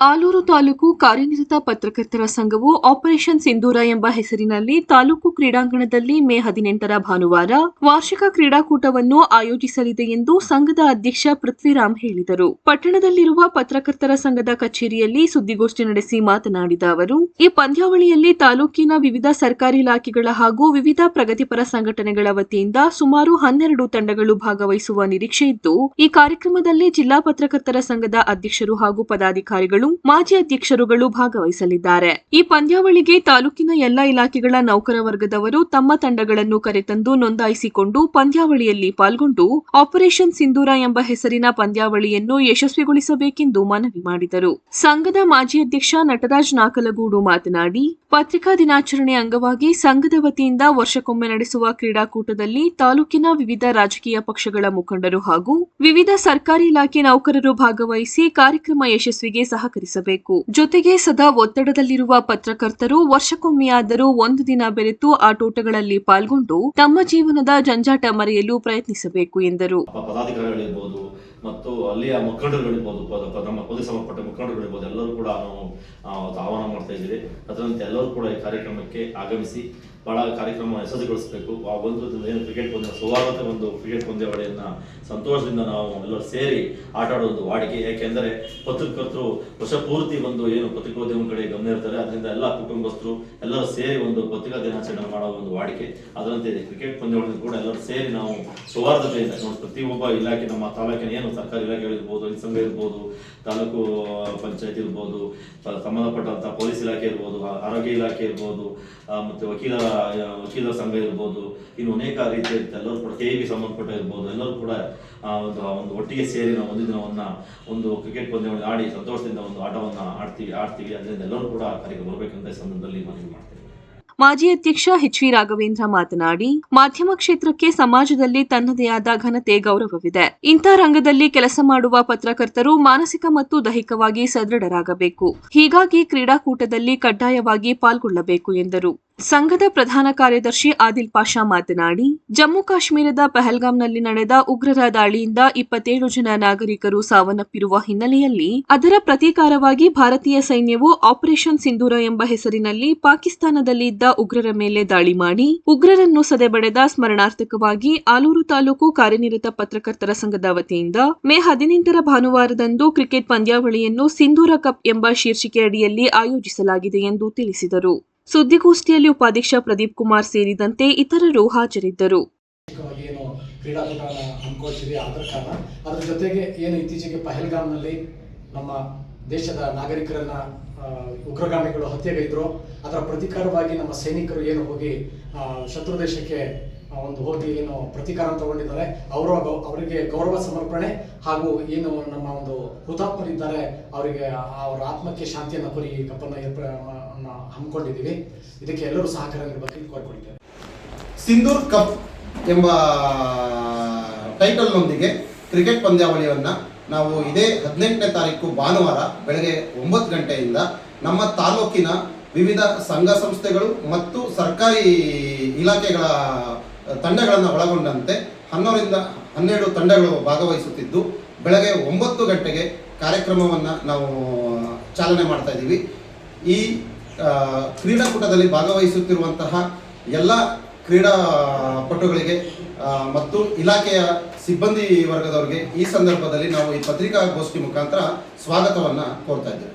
ಆಲೂರು ತಾಲೂಕು ಕಾರ್ಯನಿರತ ಪತ್ರಕರ್ತರ ಸಂಘವು ಆಪರೇಷನ್ ಸಿಂಧೂರ ಎಂಬ ಹೆಸರಿನಲ್ಲಿ ತಾಲೂಕು ಕ್ರೀಡಾಂಗಣದಲ್ಲಿ ಮೇ ಹದಿನೆಂಟರ ಭಾನುವಾರ ವಾರ್ಷಿಕ ಕ್ರೀಡಾಕೂಟವನ್ನು ಆಯೋಜಿಸಲಿದೆ ಎಂದು ಸಂಘದ ಅಧ್ಯಕ್ಷ ಪೃಥ್ವಿರಾಮ್ ಹೇಳಿದರು. ಪಟ್ಟಣದಲ್ಲಿರುವ ಪತ್ರಕರ್ತರ ಸಂಘದ ಕಚೇರಿಯಲ್ಲಿ ಸುದ್ದಿಗೋಷ್ಠಿ ನಡೆಸಿ ಮಾತನಾಡಿದ ಅವರು, ಈ ಪಂದ್ಯಾವಳಿಯಲ್ಲಿ ತಾಲೂಕಿನ ವಿವಿಧ ಸರ್ಕಾರಿ ಇಲಾಖೆಗಳ ಹಾಗೂ ವಿವಿಧ ಪ್ರಗತಿಪರ ಸಂಘಟನೆಗಳ ವತಿಯಿಂದ ಸುಮಾರು ಹನ್ನೆರಡು ತಂಡಗಳು ಭಾಗವಹಿಸುವ ನಿರೀಕ್ಷೆ ಇದ್ದು, ಈ ಕಾರ್ಯಕ್ರಮದಲ್ಲಿ ಜಿಲ್ಲಾ ಪತ್ರಕರ್ತರ ಸಂಘದ ಅಧ್ಯಕ್ಷರು ಹಾಗೂ ಪದಾಧಿಕಾರಿಗಳು ಮಾಜಿ ಅಧ್ಯಕ್ಷರುಗಳು ಭಾಗವಹಿಸಲಿದ್ದಾರೆ. ಈ ಪಂದ್ಯಾವಳಿಗೆ ತಾಲೂಕಿನ ಎಲ್ಲಾ ಇಲಾಖೆಗಳ ನೌಕರ ವರ್ಗದವರು ತಮ್ಮ ತಂಡಗಳನ್ನು ಕರೆತಂದು ನೋಂದಾಯಿಸಿಕೊಂಡು ಪಂದ್ಯಾವಳಿಯಲ್ಲಿ ಪಾಲ್ಗೊಂಡು ಆಪರೇಷನ್ ಸಿಂಧೂರ ಎಂಬ ಹೆಸರಿನ ಪಂದ್ಯಾವಳಿಯನ್ನು ಯಶಸ್ವಿಗೊಳಿಸಬೇಕೆಂದು ಮನವಿ ಮಾಡಿದರು. ಸಂಘದ ಮಾಜಿ ಅಧ್ಯಕ್ಷ ನಟರಾಜ್ ನಾಕಲಗೂಡು ಮಾತನಾಡಿ, ಪತ್ರಿಕಾ ದಿನಾಚರಣೆ ಅಂಗವಾಗಿ ಸಂಘದ ವತಿಯಿಂದ ವರ್ಷಕ್ಕೊಮ್ಮೆ ನಡೆಸುವ ಕ್ರೀಡಾಕೂಟದಲ್ಲಿ ತಾಲೂಕಿನ ವಿವಿಧ ರಾಜಕೀಯ ಪಕ್ಷಗಳ ಮುಖಂಡರು ಹಾಗೂ ವಿವಿಧ ಸರ್ಕಾರಿ ಇಲಾಖೆ ನೌಕರರು ಭಾಗವಹಿಸಿ ಕಾರ್ಯಕ್ರಮ ಯಶಸ್ವಿಗೆ ಸಹಕರಿಸಬೇಕು ಜೊತೆಗೆ ಸದಾ ಒತ್ತಡದಲ್ಲಿರುವ ಪತ್ರಕರ್ತರು ವರ್ಷಕ್ಕೊಮ್ಮೆಯಾದರೂ ಒಂದು ದಿನ ಬೆರೆತು ಆಟೋಟಗಳಲ್ಲಿ ಪಾಲ್ಗೊಂಡು ತಮ್ಮ ಜೀವನದ ಜಂಜಾಟ ಮರೆಯಲು ಪ್ರಯತ್ನಿಸಬೇಕು ಎಂದರು. ಮತ್ತು ಅಲ್ಲಿಯ ಮುಖಂಡರುಗಳಿರ್ಬೋದು ನಮ್ಮ ಪೊಲೀಸ್ ಸಂಬಂಧಪಟ್ಟ ಮುಖಂಡರುಗಳಿರ್ಬೋದು, ಎಲ್ಲರೂ ಕೂಡ ನಾವು ಆಹ್ವಾನ ಮಾಡ್ತಾ ಇದ್ದೀವಿ. ಅದರಂತೆ ಎಲ್ಲರೂ ಕೂಡ ಈ ಕಾರ್ಯಕ್ರಮಕ್ಕೆ ಆಗಮಿಸಿ ಬಹಳ ಕಾರ್ಯಕ್ರಮ ಯಶಸ್ವಿಗೊಳಿಸಬೇಕು. ಆ ಒಂದು ಏನು ಕ್ರಿಕೆಟ್ ಪಂದ್ಯ ಸುವಾಗತ ಒಂದು ಕ್ರಿಕೆಟ್ ಪಂದ್ಯಾವಳಿಯನ್ನ ಸಂತೋಷದಿಂದ ನಾವು ಎಲ್ಲರೂ ಸೇರಿ ಆಟ ಆಡೋದು ವಾಡಿಕೆ. ಯಾಕೆಂದರೆ ಪತ್ರಕರ್ತರು ವರ್ಷ ಪೂರ್ತಿ ಒಂದು ಏನು ಪತ್ರಿಕೋದ್ಯಮ ಕಡೆ ಗಮನ ಇರ್ತಾರೆ. ಅದರಿಂದ ಎಲ್ಲ ಕುಟುಂಬಸ್ಥರು ಎಲ್ಲರೂ ಸೇರಿ ಒಂದು ಪತ್ರಿಕಾ ದಿನಾಚರಣೆ ಮಾಡೋ ಒಂದು ವಾಡಿಕೆ. ಅದರಂತೆ ಕ್ರಿಕೆಟ್ ಪಂದ್ಯಾವಳಿಯನ್ನು ಕೂಡ ಎಲ್ಲರೂ ಸೇರಿ ನಾವು ಸೌಹಾರ್ದತೆಯಿಂದ ನೋಡಿ, ಪ್ರತಿಯೊಬ್ಬ ಇಲಾಖೆ, ನಮ್ಮ ತಾಲೂಕಿನ ಏನು ಸರ್ಕಾರಿ ಇಲಾಖೆಗಳಿರ್ಬೋದು ಈ ಸಂಘ ಇರ್ಬೋದು, ತಾಲೂಕು ಪಂಚಾಯತ್ ಇರ್ಬೋದು ಸಂಬಂಧಪಟ್ಟಂಥ ಪೊಲೀಸ್ ಇಲಾಖೆ ಇರ್ಬೋದು ಆರೋಗ್ಯ ಇಲಾಖೆ ಇರ್ಬೋದು ಮತ್ತು ವಕೀಲರ ವಕೀಲರ ಸಂಘ ಇರ್ಬೋದು, ಇನ್ನು ಅನೇಕ ರೀತಿಯ ಎಲ್ಲರೂ ಕೂಡ ಕೆ ಸಂಬಂಧಪಟ್ಟ ಇರ್ಬೋದು. ಎಲ್ಲರೂ ಕೂಡ ಒಂದು ಒಂದು ಒಟ್ಟಿಗೆ ಸೇರಿ ನಾವು ಒಂದು ದಿನವನ್ನು, ಒಂದು ಕ್ರಿಕೆಟ್ ಪಂದ್ಯವನ್ನು ಆಡಿ ಸಂತೋಷದಿಂದ ಒಂದು ಆಟವನ್ನು ಆಡ್ತೀವಿ ಆಡ್ತೀವಿ. ಅದರಿಂದ ಎಲ್ಲರೂ ಕೂಡ ಕರೆಗೆ ಬರಬೇಕಂತ ಸಂದರ್ಭದಲ್ಲಿ ಮನವಿ ಮಾಡ್ತೇವೆ ಮಾಜಿ ಅಧ್ಯಕ್ಷ ಎಚ್ ವಿ ರಾಘವೇಂದ್ರ ಮಾತನಾಡಿ, ಮಾಧ್ಯಮ ಕ್ಷೇತ್ರಕ್ಕೆ ಸಮಾಜದಲ್ಲಿ ತನ್ನದೇ ಆದ ಘನತೆ ಗೌರವವಿದೆ. ಇಂಥ ರಂಗದಲ್ಲಿ ಕೆಲಸ ಮಾಡುವ ಪತ್ರಕರ್ತರು ಮಾನಸಿಕ ಮತ್ತು ದೈಹಿಕವಾಗಿ ಸದೃಢರಾಗಬೇಕು. ಹೀಗಾಗಿ ಕ್ರೀಡಾಕೂಟದಲ್ಲಿ ಕಡ್ಡಾಯವಾಗಿ ಪಾಲ್ಗೊಳ್ಳಬೇಕು ಎಂದರು. ಸಂಘದ ಪ್ರಧಾನ ಕಾರ್ಯದರ್ಶಿ ಆದಿಲ್ ಪಾಷಾ ಮಾತನಾಡಿ, ಜಮ್ಮು ಕಾಶ್ಮೀರದ ಪಹಲ್ಗಾಮ್ನಲ್ಲಿ ನಡೆದ ಉಗ್ರರ ದಾಳಿಯಿಂದ ಇಪ್ಪತ್ತೇಳು ಜನ ನಾಗರಿಕರು ಸಾವನ್ನಪ್ಪಿರುವ ಹಿನ್ನೆಲೆಯಲ್ಲಿ ಅದರ ಪ್ರತೀಕಾರವಾಗಿ ಭಾರತೀಯ ಸೈನ್ಯವು ಆಪರೇಷನ್ ಸಿಂಧೂರ ಎಂಬ ಹೆಸರಿನಲ್ಲಿ ಪಾಕಿಸ್ತಾನದಲ್ಲಿ ಇದ್ದ ಉಗ್ರರ ಮೇಲೆ ದಾಳಿ ಮಾಡಿ, ಉಗ್ರರನ್ನು ಸದೆಬಡೆದ ಸ್ಮರಣಾರ್ಥಕವಾಗಿ ಆಲೂರು ತಾಲೂಕು ಕಾರ್ಯನಿರತ ಪತ್ರಕರ್ತರ ಸಂಘದ ವತಿಯಿಂದ ಮೇ ಹದಿನೆಂಟರ ಭಾನುವಾರದಂದು ಕ್ರಿಕೆಟ್ ಪಂದ್ಯಾವಳಿಯನ್ನು ಸಿಂಧೂರ ಕಪ್ ಎಂಬ ಶೀರ್ಷಿಕೆ ಅಡಿಯಲ್ಲಿ ಆಯೋಜಿಸಲಾಗಿದೆ ಎಂದು ತಿಳಿಸಿದರು. ಸುದ್ದಿಗೋಷ್ಠಿಯಲ್ಲಿ ಉಪಾಧ್ಯಕ್ಷ ಪ್ರದೀಪ್ ಕುಮಾರ್ ಸೇರಿದಂತೆ ಇತರರು ಹಾಜರಿದ್ದರು. ಅದರ ಜೊತೆಗೆ ಏನು ಇತ್ತೀಚೆಗೆ ನಮ್ಮ ದೇಶದ ನಾಗರಿಕರನ್ನ ಉಗ್ರಗಾಮಿಗಳು ಹತ್ಯೆಗೈದ್ರು, ಅದರ ಪ್ರತಿಕಾರವಾಗಿ ನಮ್ಮ ಸೈನಿಕರು ಏನು ಹೋಗಿ ಶತ್ರು ದೇಶಕ್ಕೆ ಒಂದು ಹೋಗಿ ಏನು ಪ್ರತೀಕಾರ ತಗೊಂಡಿದ್ದಾರೆ. ಅವರ ಅವರಿಗೆ ಗೌರವ ಸಮರ್ಪಣೆ ಹಾಗೂ ಏನು ನಮ್ಮ ಒಂದು ಹುತಾತ್ಮರಿದ್ದಾರೆ, ಅವರಿಗೆ ಅವರ ಆತ್ಮಕ್ಕೆ ಶಾಂತಿಯನ್ನು ಕೋರಿ ಈ ಕಪ್ಪನ್ನು ಹಮ್ಮಿಕೊಂಡಿದ್ದೀವಿ. ಇದಕ್ಕೆ ಎಲ್ಲರೂ ಸಹಕಾರ ನೀಡಬೇಕು ಕೋರ್ಕೊಂಡಿದ್ದೇವೆ ಸಿಂಧೂರ್ ಕಪ್ ಎಂಬ ಟೈಟಲ್ನೊಂದಿಗೆ ಕ್ರಿಕೆಟ್ ಪಂದ್ಯಾವಳಿಯನ್ನು ನಾವು ಇದೇ ಹದಿನೆಂಟನೇ ತಾರೀಕು ಭಾನುವಾರ ಬೆಳಗ್ಗೆ ಒಂಬತ್ತು ಗಂಟೆಯಿಂದ ನಮ್ಮ ತಾಲೂಕಿನ ವಿವಿಧ ಸಂಘ ಸಂಸ್ಥೆಗಳು ಮತ್ತು ಸರ್ಕಾರಿ ಇಲಾಖೆಗಳ ತಂಡಗಳನ್ನು ಒಳಗೊಂಡಂತೆ ಹನ್ನೊಂದರಿಂದ ಹನ್ನೆರಡು ತಂಡಗಳು ಭಾಗವಹಿಸುತ್ತಿದ್ದು, ಬೆಳಗ್ಗೆ ಒಂಬತ್ತು ಗಂಟೆಗೆ ಕಾರ್ಯಕ್ರಮವನ್ನು ನಾವು, ಚಾಲನೆ ಮಾಡ್ತಾ ಇದ್ದೀವಿ. ಈ ಕ್ರೀಡಾಕೂಟದಲ್ಲಿ ಭಾಗವಹಿಸುತ್ತಿರುವಂತಹ ಎಲ್ಲ ಕ್ರೀಡಾಪಟುಗಳಿಗೆ ಮತ್ತು ಇಲಾಖೆಯ ಸಿಬ್ಬಂದಿ ವರ್ಗದವರಿಗೆ ಈ ಸಂದರ್ಭದಲ್ಲಿ ನಾವು ಈ ಪತ್ರಿಕಾಗೋಷ್ಠಿ ಮುಖಾಂತರ ಸ್ವಾಗತವನ್ನು ಕೋರ್ತಾ ಇದ್ದೇವೆ.